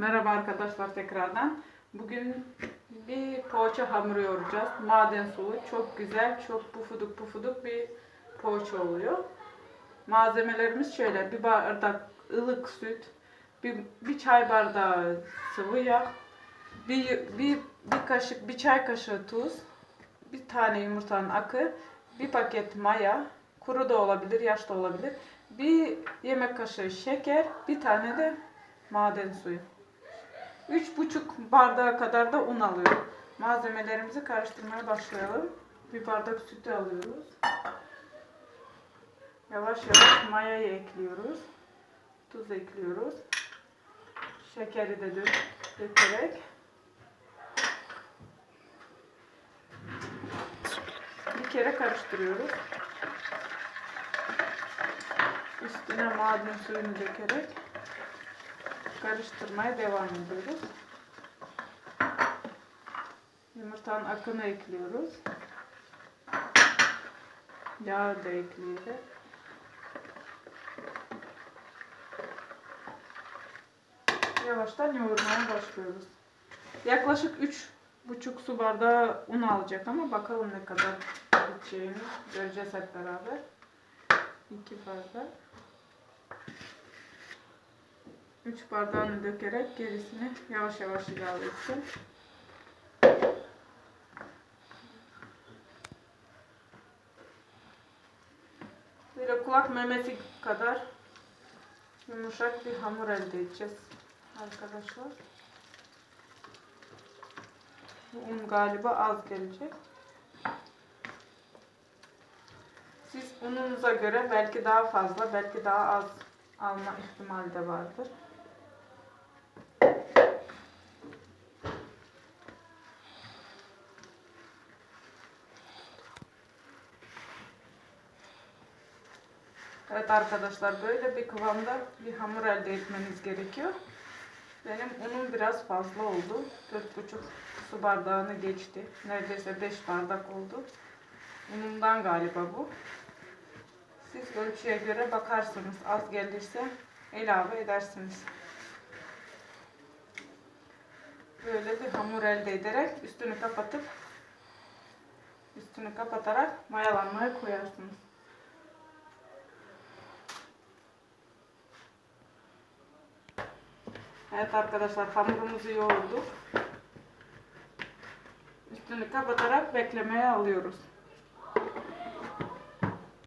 Merhaba arkadaşlar tekrardan. Bugün bir poğaça hamuru yoğuracağız. Maden sulu çok güzel, çok pufuduk pufuduk bir poğaça oluyor. Malzemelerimiz şöyle. Bir bardak ılık süt, bir, bir çay bardağı sıvı yağ, bir, bir, bir kaşık, bir çay kaşığı tuz, bir tane yumurtanın akı, bir paket maya, kuru da olabilir, yaş da olabilir. Bir yemek kaşığı şeker, bir tane de maden suyu. Üç buçuk bardağa kadar da un alıyorum. Malzemelerimizi karıştırmaya başlayalım. Bir bardak sütü alıyoruz. Yavaş yavaş mayayı ekliyoruz. Tuz ekliyoruz. Şekeri de dök, dökerek. Bir kere karıştırıyoruz. Üstüne maden suyunu dökerek karıştırmaya devam ediyoruz. Yumurtanın akını ekliyoruz. Yağı da ekleyerek. Yavaştan yoğurmaya başlıyoruz. Yaklaşık 3,5 su bardağı un alacak ama bakalım ne kadar gideceğini göreceğiz hep beraber. 2 bardak. 3 bardağını dökerek gerisini yavaş yavaş ilave etsin. Böyle kulak memesi kadar yumuşak bir hamur elde edeceğiz arkadaşlar. Un galiba az gelecek. Siz ununuza göre belki daha fazla, belki daha az alma ihtimali de vardır. Evet arkadaşlar böyle bir kıvamda bir hamur elde etmeniz gerekiyor. Benim unum biraz fazla oldu. 4,5 su bardağını geçti. Neredeyse 5 bardak oldu. Unumdan galiba bu. Siz ölçüye göre bakarsınız. Az gelirse ilave edersiniz. Böyle bir hamur elde ederek üstünü kapatıp üstünü kapatarak mayalanmaya koyarsınız. Evet arkadaşlar hamurumuzu yoğurduk. Üstünü kapatarak beklemeye alıyoruz.